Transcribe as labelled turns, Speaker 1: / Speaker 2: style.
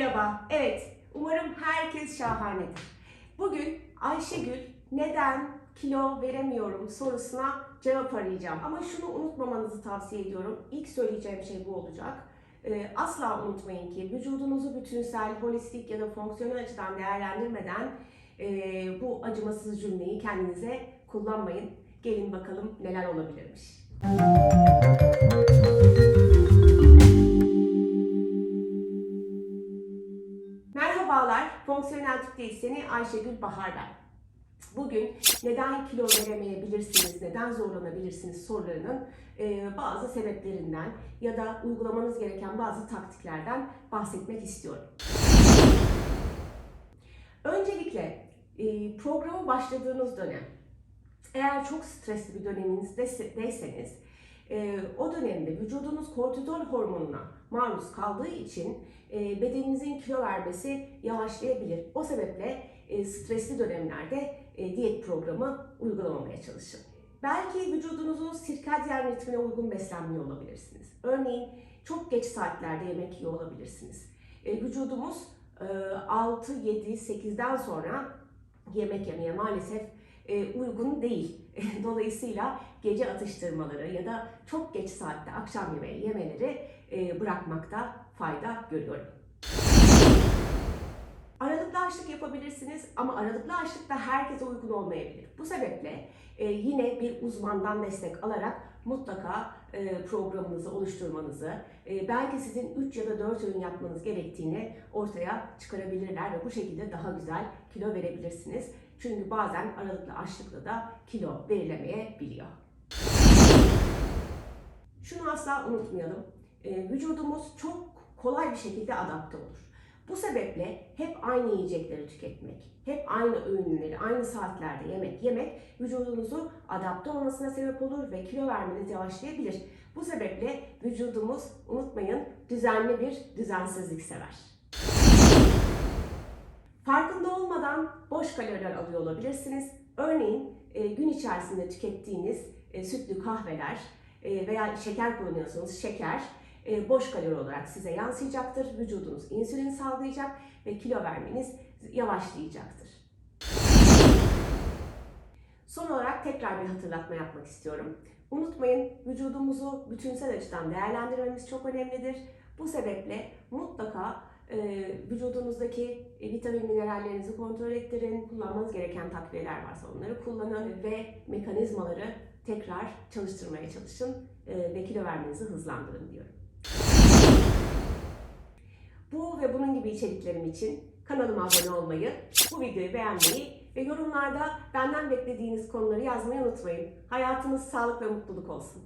Speaker 1: Merhaba. Evet, umarım herkes şahanedir. Bugün Ayşegül neden kilo veremiyorum sorusuna cevap arayacağım. Ama şunu unutmamanızı tavsiye ediyorum. İlk söyleyeceğim şey bu olacak. Ee, asla unutmayın ki vücudunuzu bütünsel, holistik ya da fonksiyonel açıdan değerlendirmeden e, bu acımasız cümleyi kendinize kullanmayın. Gelin bakalım neler olabilirmiş. Merhabalar, Fonksiyonel Tıp Diyetisyeni Ayşegül Bahar ben. Bugün neden kilo veremeyebilirsiniz, neden zorlanabilirsiniz sorularının e, bazı sebeplerinden ya da uygulamanız gereken bazı taktiklerden bahsetmek istiyorum. Öncelikle e, programa başladığınız dönem, eğer çok stresli bir döneminizdeyseniz, e, o dönemde vücudunuz kortizol hormonuna maruz kaldığı için e, bedeninizin kilo vermesi yavaşlayabilir. O sebeple e, stresli dönemlerde e, diyet programı uygulamamaya çalışın. Belki vücudunuzun sirkadyen ritmine uygun beslenmiyor olabilirsiniz. Örneğin çok geç saatlerde yemek yiyor olabilirsiniz. E, vücudumuz e, 6, 7, 8'den sonra yemek yemeye maalesef uygun değil. Dolayısıyla gece atıştırmaları ya da çok geç saatte akşam yemeği yemeleri e, bırakmakta fayda görüyorum. Aralıklı açlık yapabilirsiniz ama aralıklı açlık da herkese uygun olmayabilir. Bu sebeple e, yine bir uzmandan destek alarak mutlaka e, programınızı oluşturmanızı, e, belki sizin 3 ya da 4 öğün yapmanız gerektiğini ortaya çıkarabilirler ve bu şekilde daha güzel kilo verebilirsiniz. Çünkü bazen aralıklı açlıkla da kilo verilemeyebiliyor. Şunu asla unutmayalım. E, vücudumuz çok kolay bir şekilde adapte olur. Bu sebeple hep aynı yiyecekleri tüketmek, hep aynı öğünleri, aynı saatlerde yemek yemek vücudunuzu adapte olmasına sebep olur ve kilo vermeniz yavaşlayabilir. Bu sebeple vücudumuz unutmayın düzenli bir düzensizlik sever. Farkında olmadan boş kaloriler alıyor olabilirsiniz. Örneğin e, gün içerisinde tükettiğiniz e, sütlü kahveler e, veya şeker kullanıyorsanız şeker boş kalori olarak size yansıyacaktır. Vücudunuz insülin salgılayacak ve kilo vermeniz yavaşlayacaktır. Son olarak tekrar bir hatırlatma yapmak istiyorum. Unutmayın vücudumuzu bütünsel açıdan değerlendirmemiz çok önemlidir. Bu sebeple mutlaka vücudunuzdaki e, vitamin minerallerinizi kontrol ettirin. Kullanmanız gereken takviyeler varsa onları kullanın ve mekanizmaları tekrar çalıştırmaya çalışın e, ve kilo vermenizi hızlandırın diyorum. Bu ve bunun gibi içeriklerim için kanalıma abone olmayı, bu videoyu beğenmeyi ve yorumlarda benden beklediğiniz konuları yazmayı unutmayın. Hayatınız sağlık ve mutluluk olsun.